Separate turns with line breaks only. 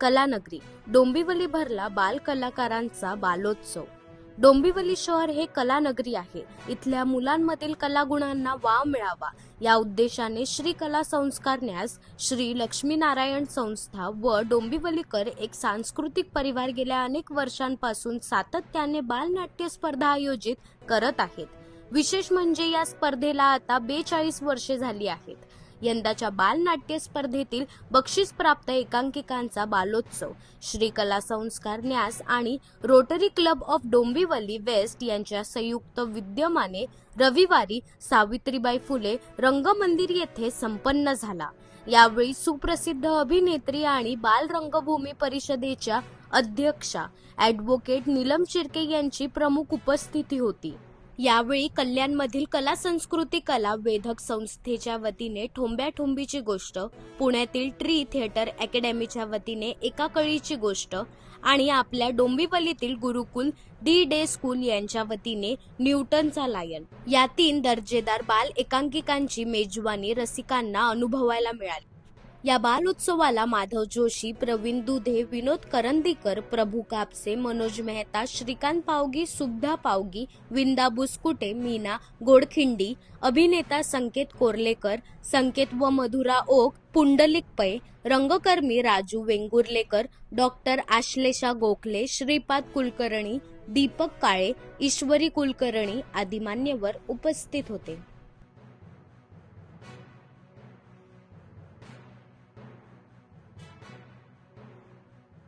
कलानगरी डोंबिवली भरला बाल कलाकारांचा बालोत्सव. डोंबिवली शहर हे कलानगरी आहे. इथल्या मुलांमधील कलागुणांना वाव मिळावा. या उद्देशाने श्री कला संस्कार न्यास श्री लक्ष्मीनारायण संस्था व डोंबिवलीकर एक सांस्कृतिक परिवार गेल्या अनेक वर्षांपासून सातत्याने बालनाट्य स्पर्धा आयोजित करत आहेत. विशेष म्हणजे या स्पर्धेला आता बेचाळीस वर्षे झाली आहेत. यंदाच्या बालनाट्य स्पर्धेतील बक्षीस प्राप्त एकांकिकांचा बालोत्सव. श्री कला संस्कार न्यास आणि Rotary club of Dombivli west यांच्या संयुक्त विद्यमाने रविवारी सावित्रीबाई फुले रंगमंदिर येथे संपन्न झाला. यावेळी सुप्रसिद्ध अभिनेत्री आणि बाल रंगभूमी परिषदेच्या अध्यक्षा ॲडव्होकेट नीलम चिरके यांची प्रमुख उपस्थिती होती. यावेळी कल्याणमधील कला संस्कृती कला वेधक संस्थेच्या वतीने ठोंब्या ठोंबीची गोष्ट पुण्यातील ट्री थिएटर अकॅडमीच्या वतीने एका कळीची गोष्ट आणि आपल्या डोंबिवलीतील गुरुकुल डी डे स्कूल यांच्या वतीने न्यूटनचा लायन. या तीन दर्जेदार बाल एकांकिकांची मेजवानी रसिकांना अनुभवायला मिळाली. या बाल उत्सवाला माधव जोशी प्रवीण दुधे विनोद करंदीकर प्रभू कापसे मनोज मेहता श्रीकांत पावगी सुब्धा पावगी विंदा बुसकुटे मीना गोडखिंडी अभिनेता संकेत कोर्लेकर संकेत व मधुरा ओक पुंडलिक पै रंगकर्मी राजू वेंगुर्लेकर डॉक्टर आश्लेषा गोखले श्रीपाद कुलकर्णी दीपक काळे ईश्वरी कुलकर्णी आदी मान्यवर उपस्थित होते.